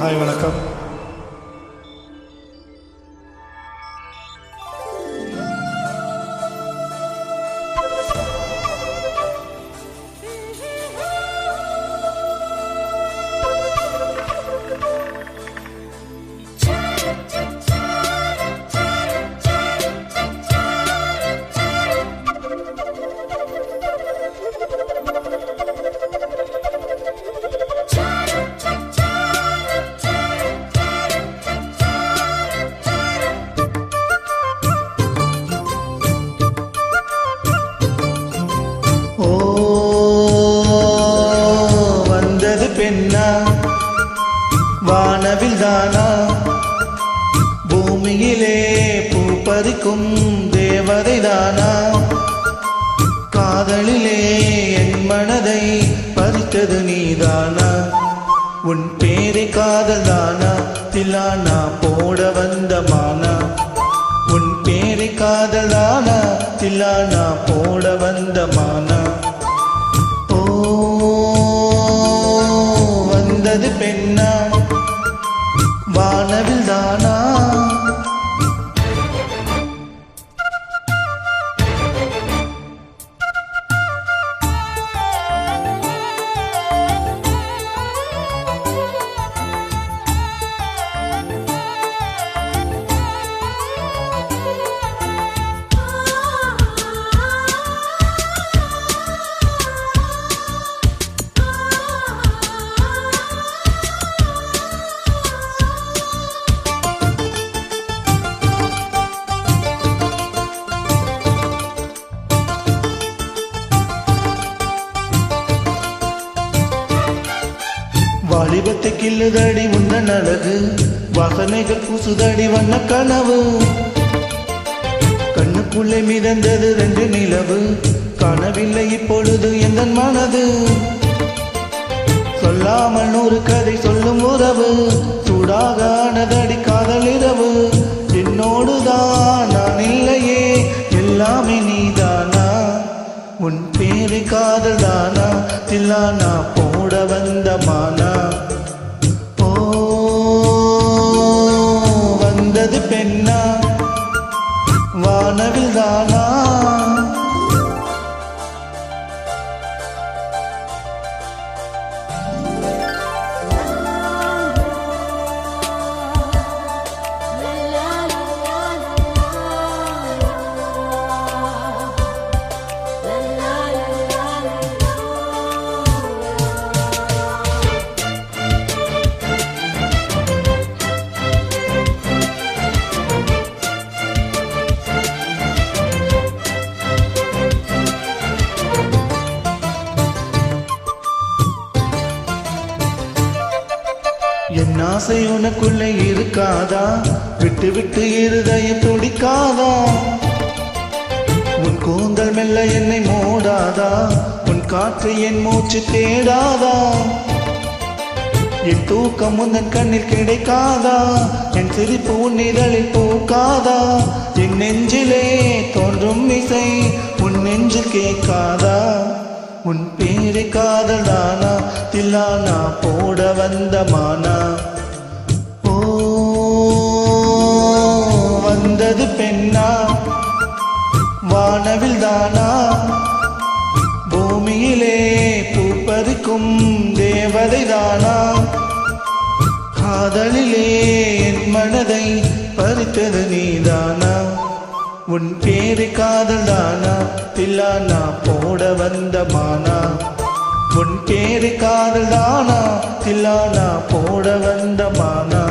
Hi வணக்கம். வானவில் தானா பூமியிலே பூ பறிக்கும் தேவதை தானா காதலிலே என் மனதை பறித்தது நீதானா? உன் பேரை காதல் தானா தில்லானா போட வந்த மானா? உன் பேரை காதல் தானா தில்லானா போட வந்த மானா? ஓ வந்தது பெண் வாலிபத்தை கில்லுதடி உந்தன் அழகு. வாசனைகள் பூசுதடி வண்ண கனவு. கண்ணுக்குள்ளே மிதந்தது ரெண்டு நிலவு. காணவில்லை இப்பொழுது எந்த மனது? சொல்லாமல் நூறு கதை சொல்லும் உறவு. சூடாக ஆனதடி காதல் இரவு. என்னோடுதான் நான் இல்லையே. எல்லாமே நீதானா? உன் பேரு காதல் தானா? தில்லானா? போட வந்த மானா? என் ஆசை உனக்குள்ளே இருக்காதா? விட்டு விட்டு இருதயம் துடிக்காதா? உன் கூந்தல் மெல்ல என்னை மூடாதா? உன் காற்று என் மூச்சு தேடாதா? என் தூக்கம் உந்தன் கண்ணில் கிடைக்காதா? என் சிரிப்பு உன் இதழில் பூக்காதா? என் நெஞ்சிலே தோன்றும் இசை உன் நெஞ்சில் கேட்காதா? உன் பேரை காதல் தானா? தில்லானா போட வந்த மானா? ஓ வந்தது பெண்ணா? வானவில் தானா? பூமியிலே பூப்பறிக்கும் தேவதை தானா? காதலிலே என் மனதை பறித்தது நீதானா உன் பேரு காதல் தானா? தில்லானா போட வந்த மானா? உன் பேரு காதல் தானா? தில்லானா போட வந்தமானா